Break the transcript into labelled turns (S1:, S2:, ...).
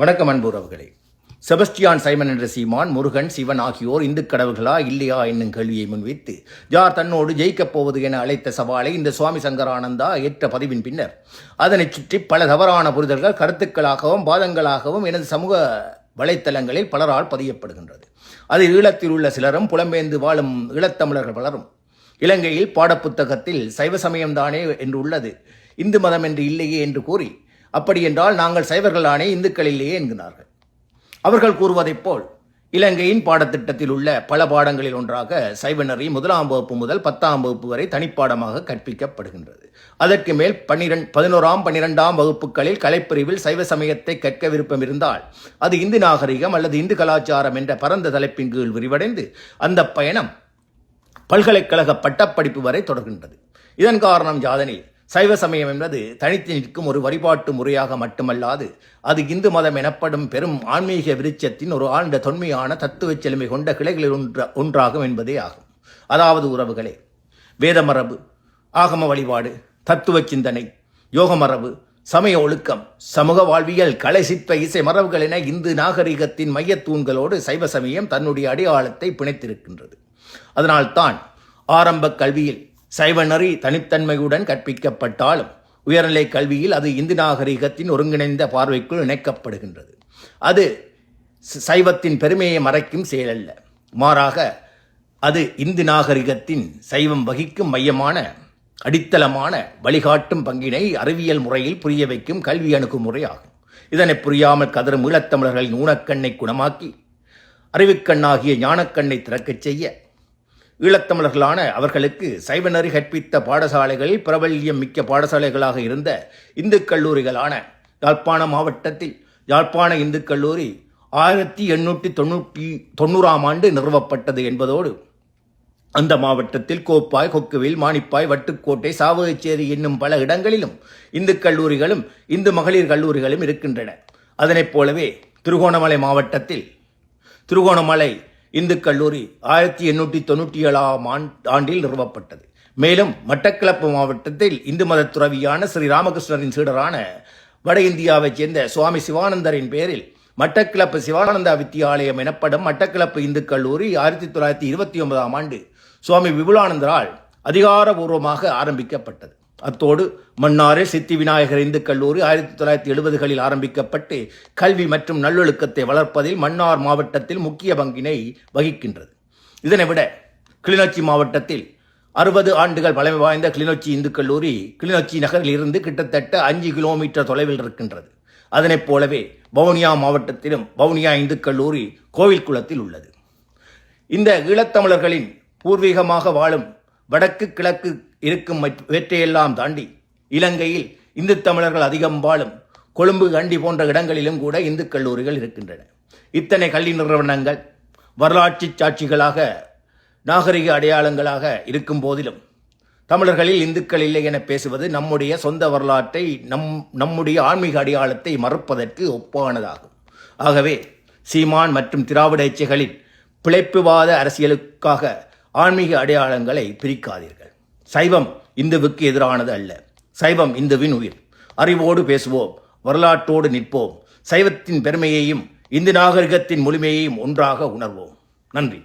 S1: வணக்கம் அன்புறவுகளே Sebastian Simon என்ற சீமான் முருகன் சிவன் ஆகியோர் இந்து கடவுள்களா இல்லையா என்னும் கேள்வியை முன்வைத்து யார் தன்னோடு ஜெயிக்கப் போவது என அழைத்த சவாலை இந்த சுவாமி சங்கரானந்தா ஏற்ற பதிவின் பின்னர். அதனைச் சுற்றி பல தவறான புரிதல்கள் கருத்துக்களாகவும் வாதங்களாகவும் எனது சமூக வலைத்தளங்களில் பலரால் பதியப்படுகின்றது. அது ஈழத்தில் உள்ள சிலரும் புலம்பெயர்ந்து வாழும் ஈழத்தமிழர்கள் பலரும். இலங்கையில் பாடப்புத்தகத்தில் சைவ சமயம்தானே என்று உள்ளது. இந்து மதம் என்று இல்லையே என்று கூறி அப்படி என்றால் நாங்கள் சைவர்களானே இந்துக்கள் இல்லையே என்கிறார்கள். அவர்கள் கூறுவதைப் போல் இலங்கையின் பாடத்திட்டத்தில் உள்ள பல பாடங்களில் ஒன்றாக சைவநெறி முதலாம் வகுப்பு முதல் பத்தாம் வகுப்பு வரை தனிப்பாடமாக கற்பிக்கப்படுகின்றது. அதற்கு மேல் பன்னிரெண்டு பதினோராம் பன்னிரெண்டாம் வகுப்புகளில் கலைப்பிரிவில் சைவ சமயத்தை கற்க விருப்பம் இருந்தால் அது இந்து நாகரிகம் அல்லது இந்து கலாச்சாரம் என்ற பரந்த தலைப்பின் கீழ் விரிவடைந்து அந்த பயணம் பல்கலைக்கழக பட்டப்படிப்பு வரை தொடர்கின்றது. இதன் காரணம் ஜாதனில் சைவ சமயம் என்பது தனித்து நிற்கும் ஒரு வழிபாட்டு முறையாக மட்டுமல்லாது அது இந்து மதம் எனப்படும் பெரும் ஆன்மீக விருட்சத்தின் ஒரு ஆழ்ந்த தொன்மையான தத்துவ செழுமை கொண்ட கிளைகளில் ஒன்ற ஒன்றாகும் என்பதே ஆகும். அதாவது உறவுகளே வேதமரபு ஆகம வழிபாடு தத்துவ சிந்தனை யோக மரபு சமய ஒழுக்கம் சமூக வாழ்வியல் கலை சிற்ப இசை மரபுகள் என இந்து நாகரிகத்தின் மையத்தூண்களோடு சைவ சமயம் தன்னுடைய அடையாளத்தை பிணைத்திருக்கின்றது. அதனால்தான் ஆரம்ப கல்வியில் சைவ நெறி தனித்தன்மையுடன் கற்பிக்கப்பட்டாலும் உயர்நிலை கல்வியில் அது இந்து நாகரிகத்தின் ஒருங்கிணைந்த பார்வைக்குள் இணைக்கப்படுகின்றது. அது சைவத்தின் பெருமையை மறைக்கும் செயலல்ல. மாறாக அது இந்து நாகரிகத்தின் சைவம் வகிக்கும் மையமான அடித்தளமான வழிகாட்டும் பங்கினை அறிவியல் முறையில் புரிய வைக்கும் கல்வி அணுகுமுறை ஆகும். இதனை புரியாமல் கதரும் ஈழத்தமிழர்களின் ஊனக்கண்ணை குணமாக்கி அறிவுக்கண்ணாகிய ஞானக்கண்ணை திறக்கச் செய்ய ஈழத்தமிழர்களான அவர்களுக்கு சைவநறி கற்பித்த பாடசாலைகளில் பிரபல்யம் மிக்க பாடசாலைகளாக இருந்த இந்து கல்லூரிகளான யாழ்ப்பாண மாவட்டத்தில் யாழ்ப்பாண இந்து கல்லூரி ஆயிரத்தி எண்ணூற்றி தொண்ணூற்றி தொண்ணூறாம் ஆண்டு நிறுவப்பட்டது என்பதோடு அந்த மாவட்டத்தில் கோப்பாய் கொக்குவில் மாணிப்பாய் வட்டுக்கோட்டை சாவகச்சேரி என்னும் பல இடங்களிலும் இந்து கல்லூரிகளும் இந்து மகளிர் கல்லூரிகளும் இருக்கின்றன. அதனைப் போலவே திருகோணமலை மாவட்டத்தில் திருகோணமலை இந்து கல்லூரி ஆயிரத்தி எண்ணூற்றி தொண்ணூற்றி ஏழாம் ஆண்டில் நிறுவப்பட்டது. மேலும் மட்டக்களப்பு மாவட்டத்தில் இந்து மத துறவியான ஸ்ரீ ராமகிருஷ்ணரின் சீடரான வட இந்தியாவைச் சேர்ந்த சுவாமி சிவானந்தரின் பேரில் மட்டக்களப்பு சிவானந்தா வித்தியாலயம் எனப்படும் மட்டக்களப்பு இந்து கல்லூரி ஆயிரத்தி தொள்ளாயிரத்தி இருபத்தி ஒன்பதாம் ஆண்டு சுவாமி விபுலானந்தரால் அதிகாரபூர்வமாக ஆரம்பிக்கப்பட்டது. அத்தோடு மன்னாரே சித்தி விநாயகர் இந்து கல்லூரி ஆயிரத்தி தொள்ளாயிரத்தி எழுபதுகளில் ஆரம்பிக்கப்பட்டு கல்வி மற்றும் நல்லொழுக்கத்தை வளர்ப்பதில் மன்னார் மாவட்டத்தில் முக்கிய பங்கினை வகிக்கின்றது. இதனை விட கிளிநொச்சி மாவட்டத்தில் அறுபது ஆண்டுகள் பழமை வாய்ந்த கிளிநொச்சி இந்து கல்லூரி கிளிநொச்சி நகரில் இருந்து கிட்டத்தட்ட அஞ்சு கிலோமீட்டர் தொலைவில் இருக்கின்றது. அதனைப் போலவே வவுனியா மாவட்டத்திலும் வவுனியா இந்து கல்லூரி கோவில்குளத்தில் உள்ளது. இந்த ஈழத்தமிழர்களின் பூர்வீகமாக வாழும் வடக்கு கிழக்கு இருக்கும் மற்- இவற்றையெல்லாம் தாண்டி இலங்கையில் இந்து தமிழர்கள் அதிகம் வாழும் கொழும்பு கண்டி போன்ற இடங்களிலும் கூட இந்து கல்லூரிகள் இருக்கின்றன. இத்தனை கல்வி நிறுவனங்கள் வரலாற்று சாட்சிகளாக நாகரிக அடையாளங்களாக இருக்கும் போதிலும் தமிழர்களில் இந்துக்கள் இல்லை என பேசுவது நம்முடைய சொந்த வரலாற்றை நம் நம்முடைய ஆன்மீக அடையாளத்தை மறுப்பதற்கு ஒப்பானதாகும். ஆகவே சீமான் மற்றும் திராவிட இச்சைகளின் பிழைப்புவாத அரசியலுக்காக ஆன்மீக அடையாளங்களை பிரிக்காதீர்கள். சைவம் இந்துவுக்கு எதிரானது அல்ல. சைவம் இந்துவின் உயிர். அறிவோடு பேசுவோம் வரலாற்றோடு நிற்போம். சைவத்தின் பெருமையையும் இந்து நாகரிகத்தின் முழுமையையும் ஒன்றாக உணர்வோம். நன்றி.